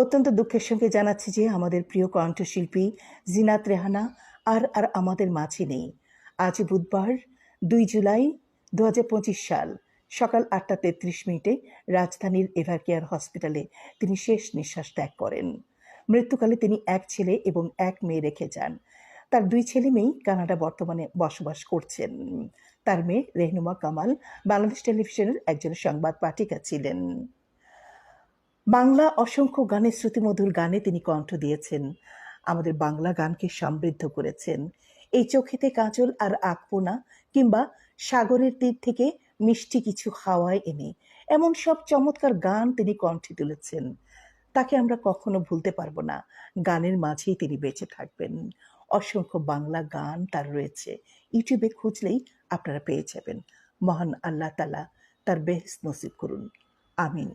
অত্যন্ত দুঃখের সঙ্গে জানাচ্ছি যে আমাদের প্রিয় কণ্ঠশিল্পী জিনাত রেহানা আর আর আমাদের মাঝে নেই। আজ বুধবার, দুই জুলাই দু হাজার পঁচিশ সাল, সকাল আটটা তেত্রিশ মিনিটে রাজধানীর এভারকেয়ার হসপিটালে তিনি শেষ নিঃশ্বাস ত্যাগ করেন। মৃত্যুকালে তিনি এক ছেলে এবং এক মেয়ে রেখে যান। তার দুই ছেলে মেয়েই কানাডা বর্তমানে বসবাস করছেন। তার মেয়ে রেহনুমা কামাল বাংলাদেশ টেলিভিশনের একজন সংবাদ পাঠিকা ছিলেন। বাংলা অসংখ্য গানের শ্রুতিমধুর গানে তিনি কণ্ঠ দিয়েছেন। আমাদের বাংলা গানকে সমৃদ্ধ করেছেন। এই চোখেতে কাজল আর আঁকবো না কিংবা সাগরের তীর থেকে মিষ্টি কিছু হাওয়ায় এনে এমন সব চমৎকার গান তিনি কণ্ঠে তুলেছেন। তাকে আমরা কখনো ভুলতে পারব না। গানের মাঝেই তিনি বেঁচে থাকবেন। অসংখ্য বাংলা গান তার রয়েছে। ইউটিউবে খুঁজলেই আপনারা পেয়ে যাবেন। মহান আল্লাহ তালা তার বেহেস নসিব করুন। আমিন।